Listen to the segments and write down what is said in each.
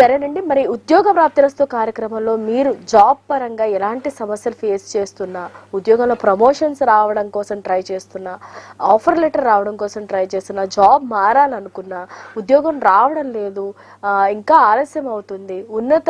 సరేనండి మరి ఉద్యోగ ప్రాప్తిరస్తు కార్యక్రమంలో మీరు జాబ్ పరంగా ఎలాంటి సమస్యలు ఫేస్ చేస్తున్నా ఉద్యోగంలో ప్రమోషన్స్ రావడం కోసం ట్రై చేస్తున్నా ఆఫర్ లెటర్ రావడం కోసం ట్రై చేస్తున్నా జాబ్ మారాలనుకున్నా ఉద్యోగం రావడం లేదు ఇంకా ఆలస్యం అవుతుంది ఉన్నత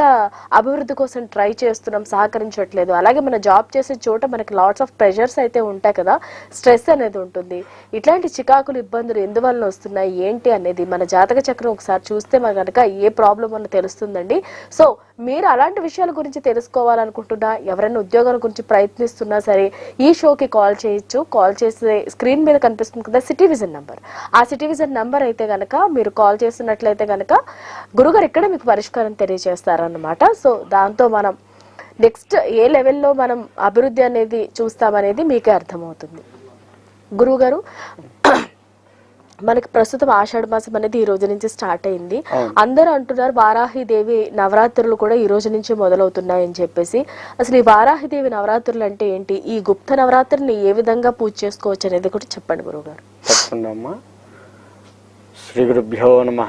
అభివృద్ధి కోసం ట్రై చేస్తున్నాం సహకరించట్లేదు అలాగే మన జాబ్ చేసే చోట మనకి లాట్స్ ఆఫ్ ప్రెషర్స్ అయితే ఉంటాయి కదా స్ట్రెస్ అనేది ఉంటుంది. ఇట్లాంటి చికాకులు ఇబ్బందులు ఎందువల్ల వస్తున్నాయి ఏంటి అనేది మన జాతక చక్రం ఒకసారి చూస్తే మన కనుక ఏ ప్రాబ్లం అన్న తెలుస్తుందండి. సో మీరు అలాంటి విషయాల గురించి తెలుసుకోవాలనుకుంటున్నా ఎవరైనా ఉద్యోగాల గురించి ప్రయత్నిస్తున్నా సరే ఈ షోకి కాల్ చేయొచ్చు. కాల్ చేసే స్క్రీన్ మీద కనిపిస్తుంది కదా సిటీ విజన్ నంబర్. ఆ సిటీ విజన్ నంబర్ అయితే కనుక మీరు కాల్ చేస్తున్నట్లయితే కనుక గురుగారు ఇక్కడ మీకు పరిష్కారం తెలియజేస్తారన్నమాట. సో దాంతో మనం నెక్స్ట్ ఏ లెవెల్లో మనం అభివృద్ధి అనేది చూస్తామనేది మీకే అర్థమవుతుంది. గురువు గారు మనకి ప్రస్తుతం ఆషాఢ మాసం అనేది ఈ రోజు నుంచి స్టార్ట్ అయింది. అందరూ అంటున్నారు వారాహి దేవి నవరాత్రులు కూడా ఈ రోజు నుంచి మొదలవుతున్నాయని చెప్పేసి. అసలు ఈ వారాహి దేవి నవరాత్రులు అంటే ఏంటి? ఈ గుప్త నవరాత్రుల్ని ఏ విధంగా పూజ చేసుకోవచ్చు అనేది కూడా చెప్పండి గురువు గారు తప్పకుండా. అమ్మా శ్రీ గురుభ్యో నమ.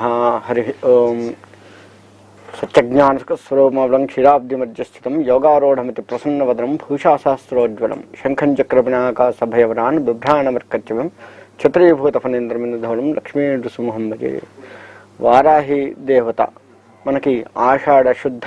హరి ఓం. సత్యజ్ఞానసుఖ స్వరూపమలం క్షీరాబ్ది మధ్య స్థితం యోగారూఢమితి ప్రసన్నవదనం భూషాశాస్త్రోజ్వలం శంఖం చక్రవినాక సభయవరాన్ క్షత్రియభూత క్షత్రియభూత ఫణేంద్రమిందధవలం లక్ష్మీ నృసింహం భజే వారాహి దేవత మనకి ఆషాఢ శుద్ధ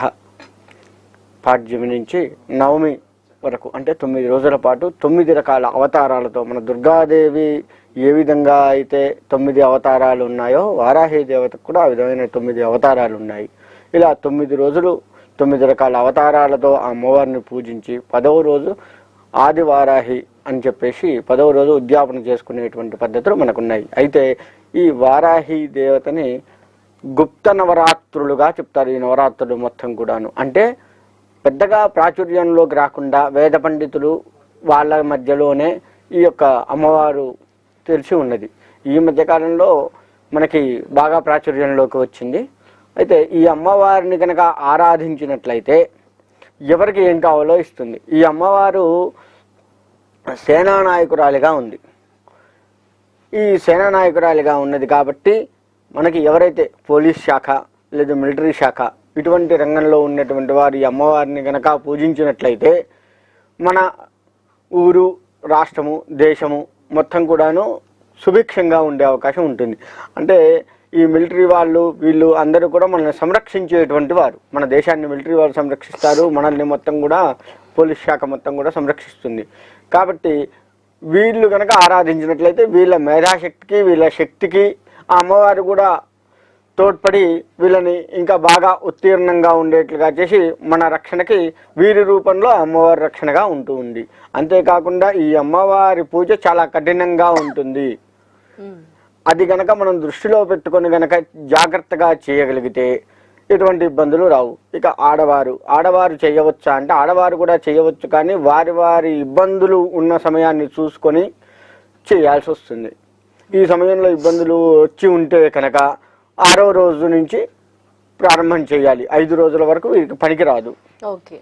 పాడ్యమి నుంచి నవమి వరకు అంటే తొమ్మిది రోజుల పాటు తొమ్మిది రకాల అవతారాలతో మన దుర్గాదేవి ఏ విధంగా అయితే తొమ్మిది అవతారాలు ఉన్నాయో వారాహి దేవతకు కూడా ఆ విధమైన తొమ్మిది అవతారాలు ఉన్నాయి. ఇలా తొమ్మిది రోజులు తొమ్మిది రకాల అవతారాలతో ఆ అమ్మవారిని పూజించి పదవ రోజు ఆది వారాహి అని చెప్పేసి పదవ రోజు ఉద్యాపన చేసుకునేటువంటి పద్ధతులు మనకున్నాయి. అయితే ఈ వారాహి దేవతని గుప్త నవరాత్రులుగా చెప్తారు. ఈ నవరాత్రులు మొత్తం కూడాను. అంటే పెద్దగా ప్రాచుర్యంలోకి రాకుండా వేద పండితులు వాళ్ళ మధ్యలోనే ఈ యొక్క అమ్మవారు తెలిసి ఉన్నది. ఈ మధ్యకాలంలో మనకి బాగా ప్రాచుర్యంలోకి వచ్చింది. అయితే ఈ అమ్మవారిని కనుక ఆరాధించినట్లయితే ఎవరికి ఏం కావాలో ఇస్తుంది. ఈ అమ్మవారు సేనానాయకురాలిగా ఉంది. ఈ సేనానాయకురాలిగా ఉన్నది కాబట్టి మనకి ఎవరైతే పోలీస్ శాఖ లేదా మిలిటరీ శాఖ ఇటువంటి రంగంలో ఉన్నటువంటి వారి ఈ అమ్మవారిని కనుక పూజించినట్లయితే మన ఊరు రాష్ట్రము దేశము మొత్తం కూడాను సుభిక్షంగా ఉండే అవకాశం ఉంటుంది. అంటే ఈ మిలిటరీ వాళ్ళు వీళ్ళు అందరూ కూడా మనల్ని సంరక్షించేటువంటి వారు. మన దేశాన్ని మిలిటరీ వాళ్ళు సంరక్షిస్తారు. మనల్ని మొత్తం కూడా పోలీస్ శాఖ మొత్తం కూడా సంరక్షిస్తుంది. కాబట్టి వీళ్ళు కనుక ఆరాధించినట్లయితే వీళ్ళ మేధాశక్తికి వీళ్ళ శక్తికి ఆ అమ్మవారు కూడా తోడ్పడి వీళ్ళని ఇంకా బాగా ఉత్తీర్ణంగా ఉండేట్లుగా చేసి మన రక్షణకి వీరి రూపంలో అమ్మవారి రక్షణగా ఉంటూ ఉంది. అంతేకాకుండా ఈ అమ్మవారి పూజ చాలా కఠినంగా ఉంటుంది. అది గనక మనం దృష్టిలో పెట్టుకొని గనక జాగ్రత్తగా చేయగలిగితే ఎటువంటి ఇబ్బందులు రావు. ఇక ఆడవారు ఆడవారు చేయవచ్చా అంటే ఆడవారు కూడా చేయవచ్చు కానీ వారి వారి ఇబ్బందులు ఉన్న సమయాన్ని చూసుకొని చేయాల్సి వస్తుంది. ఈ సమయంలో ఇబ్బందులు వచ్చి ఉంటే కనుక ఆరో రోజు నుంచి ప్రారంభం చేయాలి. ఐదు రోజుల వరకు వీరికి పనికిరాదు. ఓకే.